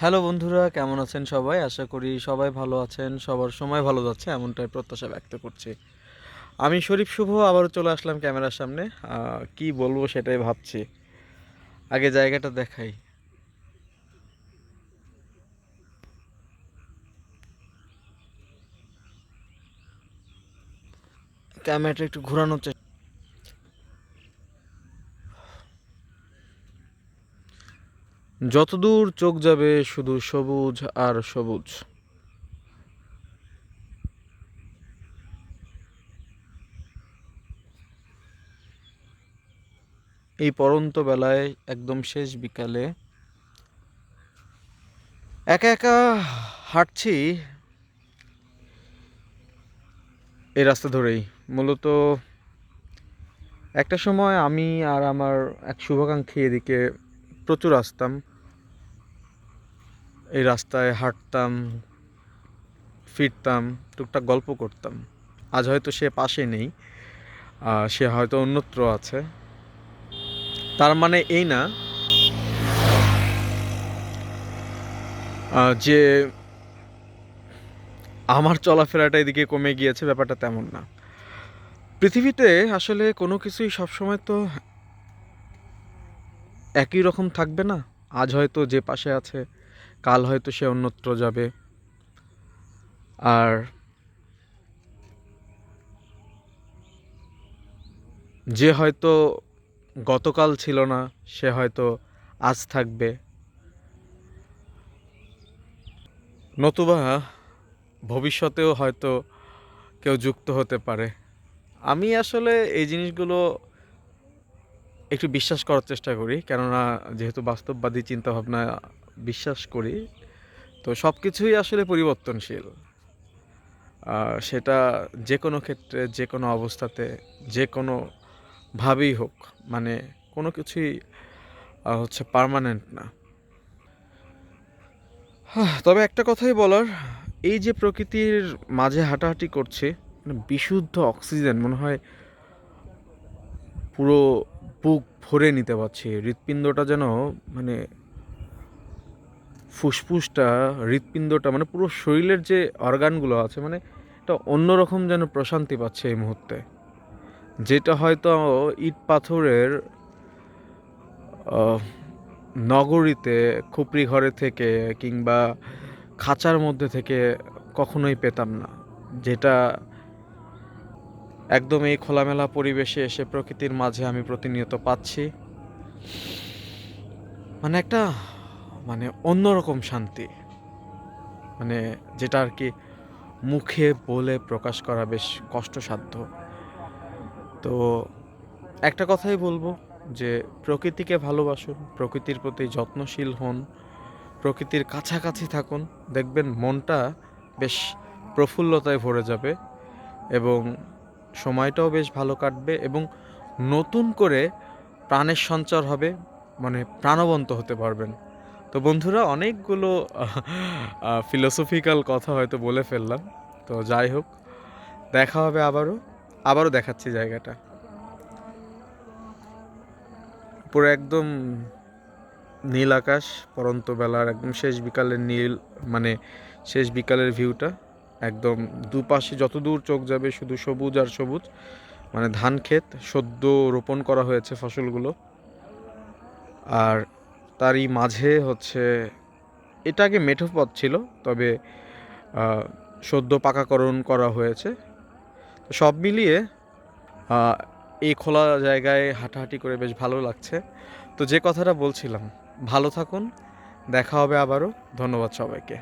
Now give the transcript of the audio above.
Hello বন্ধুরা, কেমন আছেন সবাই? আশা করি সবাই ভালো আছেন। সবার সময় ভালো যাচ্ছে, এমনটাই প্রত্যাশা ব্যক্ত করছি। আমি শরীফ শুভ, আবারও চলে আসলাম ক্যামেরার সামনে। কি বলব সেটাই ভাবছি। আগে জায়গাটা দেখাই। ক্যামেরাটা একটু ঘোরানোর চেষ্টা যতদূর চোখ যাবে শুধু সবুজ আর সবুজ। এই পরন্ত বেলায় একদম শেষ বিকালে একা একা হাঁটছি এই রাস্তা ধরেই। মূলত একটা সময় আমি আর আমার এক শুভাকাঙ্ক্ষী এদিকে প্রচুর আসতাম। এই রাস্তায় হাঁটতাম, ফিরতাম, টুকটাক গল্প করতাম। আজ হয়তো সে পাশে নেই সে হয়তো অন্যত্র আছে। তার মানে এই না যে আমার চলাফেরাটা এদিকে কমে গিয়েছে, ব্যাপারটা তেমন না। পৃথিবীতে আসলে কোনো কিছুই সবসময় তো একই রকম থাকবে না। আজ হয়তো যে পাশে আছে কাল হয়তো সে অন্যত্র যাবে। আর যে হয়তো গতকাল ছিল না, সে হয়তো আজ থাকবে। নতুবা ভবিষ্যতেও হয়তো কেউ যুক্ত হতে পারে। আমি আসলে এই জিনিসগুলো একটু বিশ্বাস করার চেষ্টা করি, কেননা যেহেতু বাস্তববাদী চিন্তাভাবনা বিশ্বাস করি। তো সব কিছুই আসলে পরিবর্তনশীল। সেটা যে কোনো ক্ষেত্রে যে কোনো অবস্থাতে যে কোনো ভাবেই হোক মানে কোনো কিছুই হচ্ছে পার্মানেন্ট না। তবে একটা কথাই বলার, এই যে প্রকৃতির মাঝে হাঁটাহাঁটি করছে মানে বিশুদ্ধ অক্সিজেন, মনে হয় পুরো বুক ভরে নিতে পারছি। হৃৎপিণ্ডটা যেন মানে ফুসফুসটা, হৃৎপিণ্ডটা মানে পুরো শরীরের যে অর্গানগুলো আছে মানে একটা অন্যরকম যেন প্রশান্তি পাচ্ছে এই মুহূর্তে। যেটা হয়তো ইট পাথরের নগরীতে খুপড়ি ঘরে থেকে কিংবা খাঁচার মধ্যে থেকে কখনোই পেতাম না। যেটা একদম এই খোলামেলা পরিবেশে এসে প্রকৃতির মাঝে আমি প্রতিনিয়ত পাচ্ছি। মানে একটা মানে অন্যরকম শান্তি। মানে যেটা আর কি মুখে বলে প্রকাশ করা বেশ কষ্টসাধ্য। তো একটা কথাই বলব যে প্রকৃতিকে ভালোবাসুন, প্রকৃতির প্রতি যত্নশীল হন, প্রকৃতির কাছাকাছি থাকুন। দেখবেন মনটা বেশ প্রফুল্লতায় ভরে যাবে এবং সময়টাও বেশ ভালো কাটবে এবং নতুন করে প্রাণের সঞ্চার হবে মানে প্রাণবন্ত হতে পারবেন। তো বন্ধুরা, অনেকগুলো ফিলোসফিক্যাল কথা হয়তো বলে ফেললাম। তো যাই হোক, দেখা হবে আবারও আবারও দেখাচ্ছি জায়গাটা। পুরো একদম নীল আকাশ, পরন্ত বেলার একদম শেষ বিকালের নীল মানে শেষ বিকালের ভিউটা একদম দুপাশে যত দূর চোখ যাবে, শুধু সবুজ আর সবুজ মানে ধান ক্ষেত, সদ্য রোপণ করা হয়েছে ফসলগুলো। আর তারই মাঝে হচ্ছে এটা আগে মেঠো পথ ছিল, তবে সদ্য পাকাকরণ করা হয়েছে। সব মিলিয়ে এই খোলা জায়গায় হাঁটাহাঁটি করে বেশ ভালো লাগছে। তো যে কথাটা বলছিলাম, ভালো থাকুন, দেখা হবে আবারও, ধন্যবাদ সবাইকে।